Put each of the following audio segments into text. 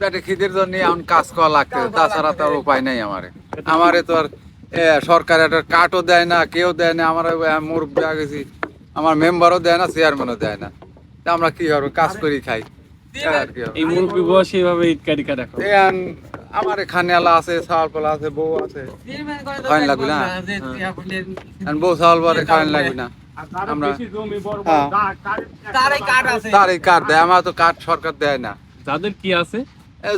পেটে খিদের জন্য এখন কাজ করা লাগতেছে তাছাড়া তার উপায় নেই আমারে। আমারে তো আর সরকার একটা কার্ডও দেয় না কেউ দেয় না আমার মুরব্বী গেছি আমার মেম্বারও দেয় না চেয়ারম্যানও দেয় না। আমরা কি করব? কাজ করি খাই। আর হবে? এই মুরব্বী বয়সে এইভাবে দেখো এখন আমার এখানে আলা আছে ছাওয়াল পালা আছে বউ আছে। ফাইন লাগবে না? এখন বউ ছাওয়াল পরে ফাইন লাগবে না। আমরা হ্যাঁ। তার এই কার্ড দেয় আমার তো কার্ড সরকার দেয় না। যাদের কি আছে?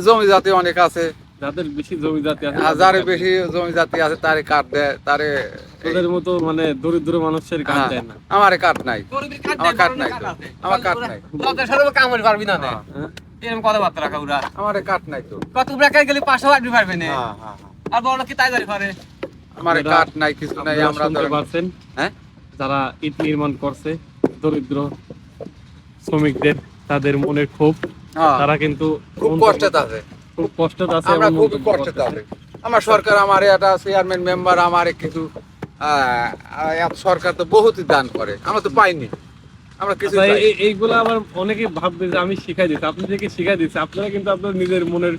জমি জাতি অনেক আছে। যাদের বেশি জমি জাতি আছে যারে বেশি জমি জাতি আছে তারে কার্ড দেয় তারে তাদের মতো মানে দরিদ্র মানুষের কাজ হ্যাঁ, দেয় না। আমারে কার্ড নাই। আমার কার্ড নাই আমার কার্ড নাই। পারবি না হ্যাঁ, এরকম কথাবার্তা রাখা ওরা। আমারে কার্ড নাই তো। কত ব্রেকার গেলে পাঁচশো আটবি পারবে না। হ্যাঁ। আর বড় কি তাই জারি করে আমারে কার্ড নাই কিছু নাই আমরা শুনতে পারছেন? হ্যাঁ? যারা ইট নির্মাণ করছে দরিদ্র শ্রমিকদের তাদের মনের ক্ষোভ। তারা কিন্তু খুব কষ্টে আছে খুব কষ্ট আছে আমরা খুব কষ্টে করতেছে। আছে আমার সরকার আমার একটা চেয়ারম্যান মেম্বার আমার কিছু সরকার তো বহুতই দান করে। আমরা তো পাইনি। আমরা কিছু আচ্ছা, এইগুলো আবার অনেকে ভাববে যে আমি শিখাই দিচ্ছি আপনি থেকে শিখাই দিচ্ছি আপনারা কিন্তু আপনার নিজের মনের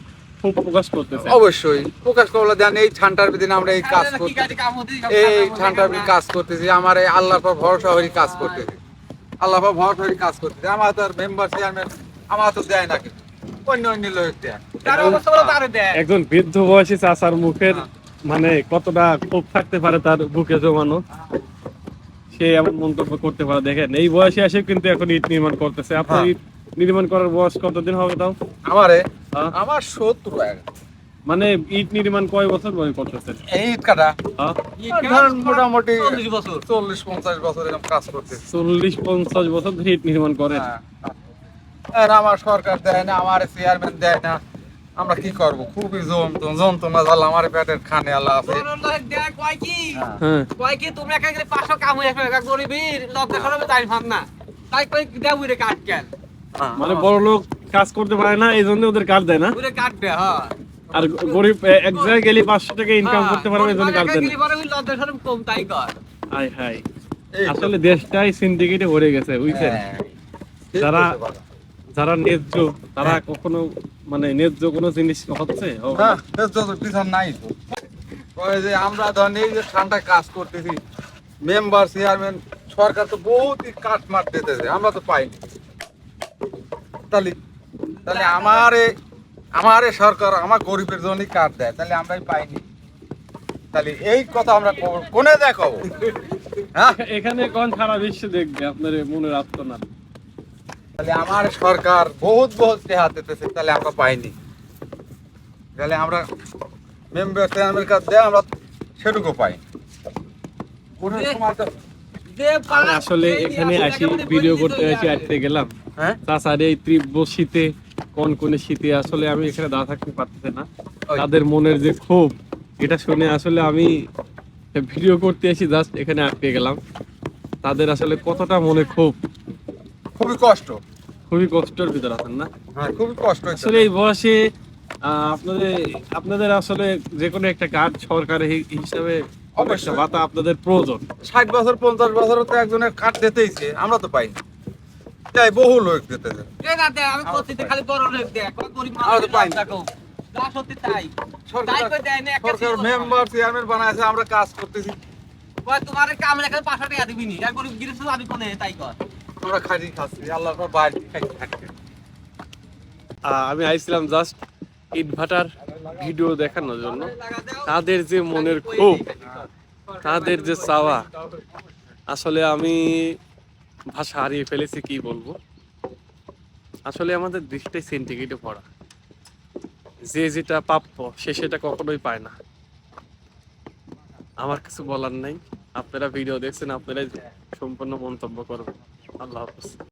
প্রকাশ করতেছে অবশ্যই। প্রকাশ করলে দেন এই ঠান্ডার দিনে আমরা এই কাজ করতে এই ঠান্ডার দিনে কাজ করতেছি। আমার এই আল্লাহর পর ভরসা হয়ে কাজ করতেছি। আল্লাহর পর ভরসা হয়ে কাজ করতেছি। আমার তো মেম্বার চেয়ারম্যান আমার তো দেয় না কিছু অন্য অন্য লোক দেয়। তার অবস্থা বলো তারে দেয়। একজন বৃদ্ধ বয়সী চাচার মুখের হ্যাঁ। মানে কতটা ক্ষোভ থাকতে পারে তার বুকে জমানো? সে এমন মন্তব্য করতে পারে। দেখেন এই বয়সে এসে কিন্তু এখন ইট নির্মাণ করতেছে। আপনার হ্যাঁ। ইট নির্মাণ করার বয়স কতদিন হবে তাও? আমারে? হ্যাঁ? আমার সত্তর মানে ইট নির্মাণ কয় বছর ধরে করতেছেন এই ঈদ কাটা? হ্যাঁ? ধরেন মোটামুটি চল্লিশ বছর। চল্লিশ পঞ্চাশ বছর এরকম কাজ করতেছি। চল্লিশ পঞ্চাশ বছর ধরে ইট নির্মাণ করে হ্যাঁ। আমার সরকার দেয় না আমার চেয়ারম্যান দেয় না। আমরা কি করব? খুবই যন্ত্রণা যন্ত্রণা জাল আমার পেটের খানে আল্লাহ আছে কয় কি? হ্যাঁ। হ্যাঁ কয় কি তোমরা এখানে গেলে পাঁচশো কাম হয়ে আসবে গরিবের লজ্জা সরবে তাই ভাব না তাই কই দেয় উড়ে কাট কেন? মানে বড় লোক কাজ করতে পারে না এই জন্য ওদের কার্ড দেয় না? উড়ে কাটবে হ্যাঁ। আর গরিব এক জায়গায় গেলে পাঁচশো টাকা ইনকাম করতে পারবে এই জন্য কার্ড দেয় না। লজ্জা সরব কম তাই কর। হাই হাই আসলে দেশটাই সিন্ডিকেটে ভরে গেছে বুঝছেন? হ্যাঁ। যারা-। যারা ন্যায্য তারা কখনো মানে ন্যায্য কোনো জিনিস হচ্ছে? হ্যাঁ, পিছন নাই তো। ওই যে আমরা ধরেন এই যে ঠান্ডায় কাজ করতেছি মেম্বার চেয়ারম্যান সরকার তো বহুতই কাট মার দিতেছে আমরা তো পাইনি। তাহলে তাহলে আমারে আমারে সরকার আমার গরিবের জন্যই কাট দেয় তাহলে আমরাই পাইনি। তাহলে এই কথা আমরা কোনে দেখাবো? হ্যাঁ? এখানে কোন সারা বিশ্ব দেখবে আপনার এই মনের আত্মনাথ তাহলে আমার সরকার বহুত বহুত টেহা দিতেছে তাহলে আমরা পাইনি। তাহলে আমরা মেম্বার চেয়ারম্যান কাছে দেয় আমরা সেটুকু পাই। কোনো সময় তো- আসলে এখানে আসি ভিডিও করতে আসি আটতে গেলাম। হ্যাঁ? তাছাড়া এই তীব্র শীতে কোন কোন শীতে আসলে আমি এখানে দাঁড়া থাকতে পারতেছি না। তাদের মনের যে ক্ষোভ এটা শুনে আসলে আমি ভিডিও করতে এসে জাস্ট এখানে আটকে গেলাম। তাদের আসলে কতটা মনে ক্ষোভ খুবই কষ্ট। খুবই কষ্টের ভিতর আছেন না? হ্যাঁ খুবই কষ্ট আসলে এই বয়সে আপনাদের আপনাদের আসলে যে কোনো একটা কাজ সরকারের হিসাবে অবশ্যই। ভাতা আপনাদের প্রয়োজন। ষাট বছর পঞ্চাশ বছর তো একজনের কাঠ দিতেইছে আমরা তো পাইনি তাই বহু লোক যা সরকার। মেম্বার চেয়ারম্যান বানাইছে আমরা কাজ করতেছি। তোমার কাম পাঁচশো টাকা দিবি নি গরিব গিরেছ আমি কোনে তাই কর। আমরা খাই খাচ্ছি আল্লাহর পর বাইরে খাই আমি আইছিলাম জাস্ট ইট ভাটার ভিডিও দেখানোর জন্য। তাদের যে মনের ক্ষোভ, তাদের যে চাওয়া, আসলে আমি ভাষা হারিয়ে ফেলেছি, কি বলব? আসলে আমাদের দেশটাই সিন্ডিকেটে পড়া যে যেটা প্রাপ্য, সে সেটা কখনোই পায় না। আমার কিছু বলার নাই। আপনারা ভিডিও দেখছেন আপনারা সম্পূর্ণ মন্তব্য করবেন। আল্লাহ হাফিজ